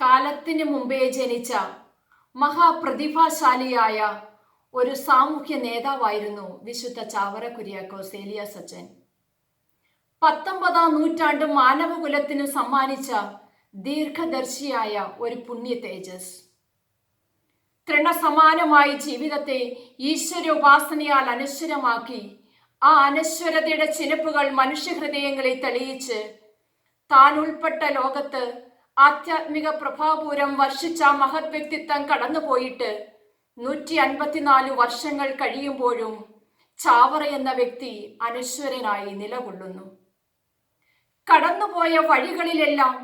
കാലത്തിന് മുമ്പേ ജനിച്ച മഹാപ്രതിഭാശാലിയായ ഒരു സാമൂഹ്യ നേതാവായിരുന്നു വിശുദ്ധ ചാവറ കുര്യാക്കോസ് ഏലിയ സച്ചൻ. പത്തൊമ്പതാം നൂറ്റാണ്ട് മാനവകുലത്തിന് സമ്മാനിച്ച ദീർഘദർശിയായ ഒരു പുണ്യ തേജസ്. തൃണസമാനമായി ജീവിതത്തെ ഈശ്വരോപാസനയാൽ അനശ്വരമാക്കി ആ അനശ്വരതയുടെ ചിനപ്പുകൾ മനുഷ്യഹൃദയങ്ങളിൽ തെളിയിച്ച് താൻ ഉൾപ്പെട്ട ലോകത്ത് ആധ്യാത്മിക പ്രഭാപൂരം വർഷിച്ച മഹത് വ്യക്തിത്വം കടന്നുപോയിട്ട് നൂറ്റി അൻപത്തിനാല് വർഷങ്ങൾ കഴിയുമ്പോഴും ചാവറ എന്ന വ്യക്തി അനശ്വരനായി നിലകൊള്ളുന്നു. കടന്നുപോയ വഴികളിലെല്ലാം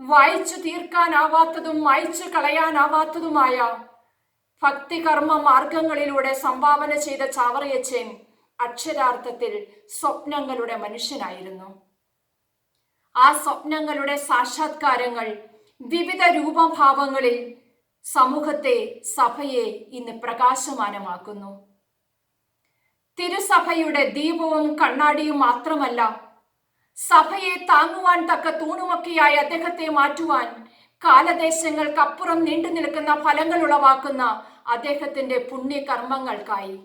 വായിച്ചു തീർക്കാനാവാത്തതും മായ്ച്ചു കളയാനാവാത്തതുമായ ഭക്തികർമ്മ മാർഗങ്ങളിലൂടെ സംഭാവന ചെയ്ത ചാവറയച്ചൻ അക്ഷരാർത്ഥത്തിൽ സ്വപ്നങ്ങളുടെ മനുഷ്യനായിരുന്നു. ആ സ്വപ്നങ്ങളുടെ സാക്ഷാത്കാരങ്ങൾ വിവിധ രൂപഭാവങ്ങളിൽ സമൂഹത്തെ സഭയെ ഇന്ന് പ്രകാശമാനമാക്കുന്നു. തിരുസഭയുടെ ദീപവും കണ്ണാടിയും മാത്രമല്ല സഭയെ താങ്ങുവാൻ തക്ക തൂണുമൊക്കെയായി അദ്ദേഹത്തെ മാറ്റുവാൻ കാലദേശങ്ങൾക്കപ്പുറം നീണ്ടു നിൽക്കുന്ന ഫലങ്ങൾ ഉളവാക്കുന്ന അദ്ദേഹത്തിന്റെ പുണ്യകർമ്മങ്ങൾക്കായി.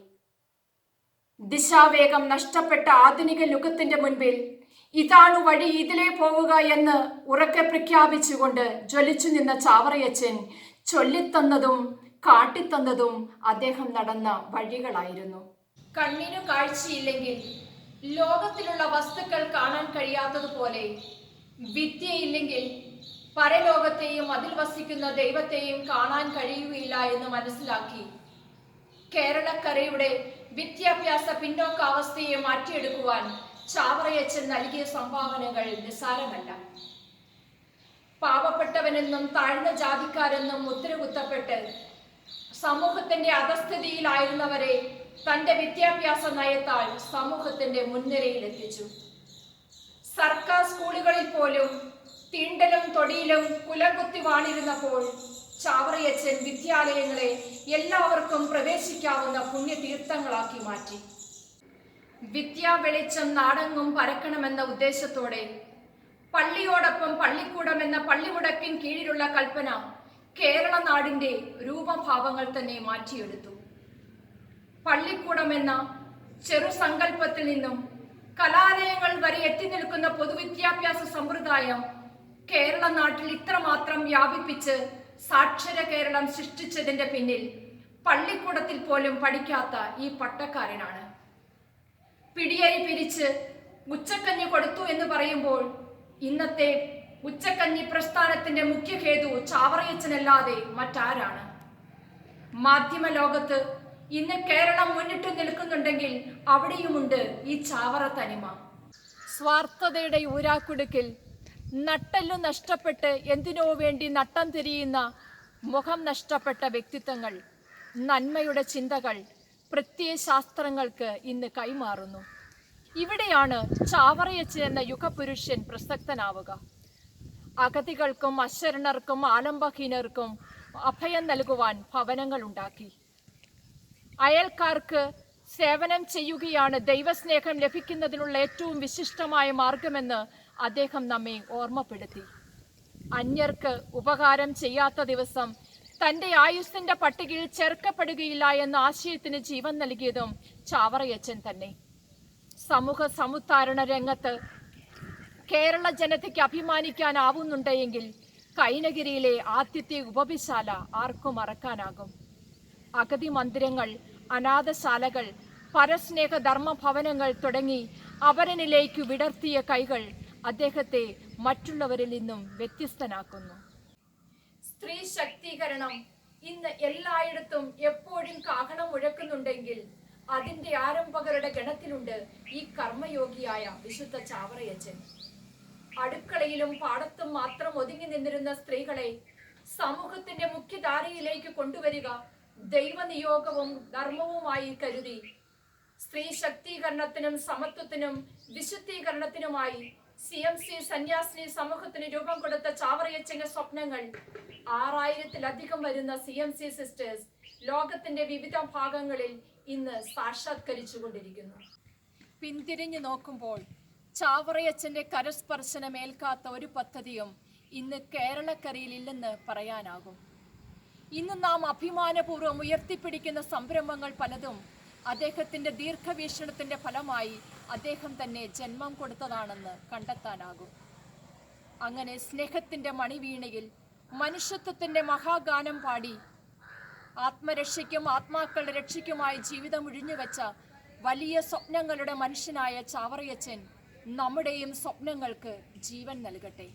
ദിശാവേഗം നഷ്ടപ്പെട്ട ആധുനിക യുഗത്തിന്റെ മുൻപിൽ ഇതാണ് വഴി ഇതിലേ പോവുക എന്ന് ഉറക്കെ പ്രഖ്യാപിച്ചുകൊണ്ട് ജ്വലിച്ചു നിന്ന ചാവറയച്ചൻ ചൊല്ലിത്തന്നതും കാട്ടിത്തന്നതും അദ്ദേഹം നടന്ന വഴികളായിരുന്നു. കണ്ണിനു കാഴ്ചയില്ലെങ്കിൽ ലോകത്തിലുള്ള വസ്തുക്കൾ കാണാൻ കഴിയാത്തതുപോലെ വിദ്യയില്ലെങ്കിൽ പരലോകത്തെയും അതിൽ വസിക്കുന്ന ദൈവത്തെയും കാണാൻ കഴിയുകയില്ല എന്ന് മനസ്സിലാക്കി കേരളക്കരയുടെ വിദ്യാഭ്യാസ പിന്നോക്കാവസ്ഥയെ മാറ്റിയെടുക്കുവാൻ ചാവറയച്ചൻ നൽകിയ സംഭാവനകൾ നിസ്സാരമല്ല. പാവപ്പെട്ടവനെന്നും താഴ്ന്ന ജാതിക്കാരെന്നും മുദ്രകുത്തപ്പെട്ട് സമൂഹത്തിന്റെ അധസ്ഥിതിയിലായിരുന്നവരെ തന്റെ വിദ്യാഭ്യാസ നയത്താൽ സമൂഹത്തിന്റെ മുൻനിരയിൽ എത്തിച്ചു സർക്കാർ സ്കൂളുകളിൽ പോലും തീണ്ടലും തൊടിയിലും കുലകുത്തി വാണിരുന്നപ്പോൾ ചാവറയച്ചൻ വിദ്യാലയങ്ങളെ എല്ലാവർക്കും പ്രവേശിക്കാവുന്ന പുണ്യതീർത്ഥങ്ങളാക്കി മാറ്റി. വിദ്യാ വെളിച്ചം നാടെങ്ങും പരക്കണമെന്ന ഉദ്ദേശത്തോടെ പള്ളിയോടൊപ്പം പള്ളിക്കൂടം എന്ന പള്ളിമുടക്കിൻ കീഴിലുള്ള കൽപ്പന കേരള നാടിന്റെ രൂപഭാവങ്ങൾ തന്നെ മാറ്റിയെടുത്തു. പള്ളിക്കൂടം എന്ന ചെറു സങ്കല്പത്തിൽ നിന്നും കലാലയങ്ങൾ വരെ എത്തി നിൽക്കുന്ന പൊതുവിദ്യാഭ്യാസ സമ്പ്രദായം കേരള നാട്ടിൽ ഇത്രമാത്രം വ്യാപിപ്പിച്ച് സാക്ഷര കേരളം സൃഷ്ടിച്ചതിന്റെ പിന്നിൽ പള്ളിക്കൂടത്തിൽ പോലും പഠിക്കാത്ത ഈ പട്ടക്കാരനാണ്. പിടിയരി പിരിച്ച് ഉച്ചക്കഞ്ഞി കൊടുത്തു എന്ന് പറയുമ്പോൾ ഇന്നത്തെ ഉച്ചക്കഞ്ഞി പ്രസ്ഥാനത്തിന്റെ മുഖ്യ മുഖ്യഹേതു ചാവറയച്ചനല്ലാതെ മറ്റാരാണ്? മാധ്യമ ലോകത്ത് ഇന്ന് കേരളം മുന്നിട്ട് നിൽക്കുന്നുണ്ടെങ്കിൽ അവിടെയുമുണ്ട് ഈ ചാവറ തനിമ. സ്വാർത്ഥതയുടെ ഊരാക്കുടുക്കിൽ നട്ടെല്ലു നഷ്ടപ്പെട്ട് എന്തിനോ വേണ്ടി നട്ടം തിരിയുന്ന മുഖം നഷ്ടപ്പെട്ട വ്യക്തിത്വങ്ങൾ നന്മയുടെ ചിന്തകൾ പ്രത്യയശാസ്ത്രങ്ങൾക്ക് ഇന്ന് കൈമാറുന്നു. ഇവിടെയാണ് ചാവറയച്ചൻ എന്ന യുഗപുരുഷൻ പ്രസക്തനാവുക. അഗതികൾക്കും അശരണർക്കും ആലംബഹീനർക്കും അഭയം നൽകുവാൻ ഭവനങ്ങൾ ഉണ്ടാക്കി. അയൽക്കാർക്ക് സേവനം ചെയ്യുകയാണ് ദൈവസ്നേഹം ലഭിക്കുന്നതിനുള്ള ഏറ്റവും വിശിഷ്ടമായ മാർഗമെന്ന് അദ്ദേഹം നമ്മെ ഓർമ്മപ്പെടുത്തി. അന്യർക്ക് ഉപകാരം ചെയ്യാത്ത ദിവസം തന്റെ ആയുസ്സിന്റെ പട്ടികയിൽ ചേർക്കപ്പെടുകയില്ല എന്ന ആശയത്തിന് ജീവൻ നൽകിയതും ചാവറയച്ചൻ തന്നെ. സമൂഹ സമുദ്ധാരണ രംഗത്ത് കേരള ജനതയ്ക്ക് അഭിമാനിക്കാനാവുന്നുണ്ടെങ്കിൽ കൈനഗിരിയിലെ ആദ്യത്തെ ഉപവിശാല ആർക്കും മറക്കാനാകും. അഗതി മന്ദിരങ്ങൾ അനാഥശാലകൾ പരസ്നേഹ ധർമ്മഭവനങ്ങൾ തുടങ്ങി അവരനിലേക്ക് വിടർത്തിയ കൈകൾ അദ്ദേഹത്തെ മറ്റുള്ളവരിൽ നിന്നും വ്യത്യസ്തനാക്കുന്നു. സ്ത്രീ ശക്തീകരണം ഇന്ന് എല്ലായിടത്തും എപ്പോഴും കാഹളം മുഴക്കുന്നുണ്ടെങ്കിൽ അതിന്റെ ആരംഭകരുടെ ഗണത്തിലുണ്ട് ഈ കർമ്മയോഗിയായ വിശുദ്ധ ചാവറയച്ചൻ. അടുക്കളയിലും പാടത്തും മാത്രം ഒതുങ്ങി നിന്നിരുന്ന സ്ത്രീകളെ സമൂഹത്തിന്റെ മുഖ്യധാരയിലേക്ക് കൊണ്ടുവരിക ദൈവനിയോഗവും ധർമ്മവുമായി കരുതി. സ്ത്രീ ശക്തീകരണത്തിനും സമത്വത്തിനും വിശുദ്ധീകരണത്തിനുമായി സി എം സി സന്യാസിനി സമൂഹത്തിന് രൂപം കൊടുത്ത ചാവറയച്ചന്റെ സ്വപ്നങ്ങൾ. ആറായിരത്തിലധികം വരുന്ന സി എം സി സിസ്റ്റേഴ്സ് ലോകത്തിന്റെ വിവിധ ഭാഗങ്ങളിൽ ഇന്ന് സാക്ഷാത്കരിച്ചുകൊണ്ടിരിക്കുന്നു. പിന്തിരിഞ്ഞു നോക്കുമ്പോൾ ചാവറയച്ചന്റെ കരസ്പർശനമേൽക്കാത്ത ഒരു പദ്ധതിയും ഇന്ന് കേരളക്കരയിൽ ഇല്ലെന്ന് പറയാനാകും. ഇന്ന് നാം അഭിമാനപൂർവം ഉയർത്തിപ്പിടിക്കുന്ന സംരംഭങ്ങൾ പലതും അദ്ദേഹത്തിന്റെ ദീർഘവീക്ഷണത്തിന്റെ ഫലമായി അദ്ദേഹം തന്നെ ജന്മം കൊടുത്തതാണെന്ന് കണ്ടെത്താനാകും. അങ്ങനെ സ്നേഹത്തിന്റെ മണിവീണയിൽ മനുഷ്യത്വത്തിന്റെ മഹാഗാനം പാടി ആത്മരക്ഷയ്ക്കും ആത്മാക്കളുടെ രക്ഷയ്ക്കുമായി ജീവിതം ഒഴിഞ്ഞുവെച്ച വലിയ സ്വപ്നങ്ങളുടെ മനുഷ്യനായ ചാവറയച്ചൻ നമ്മുടെയും സ്വപ്നങ്ങൾക്ക് ജീവൻ നൽകട്ടെ.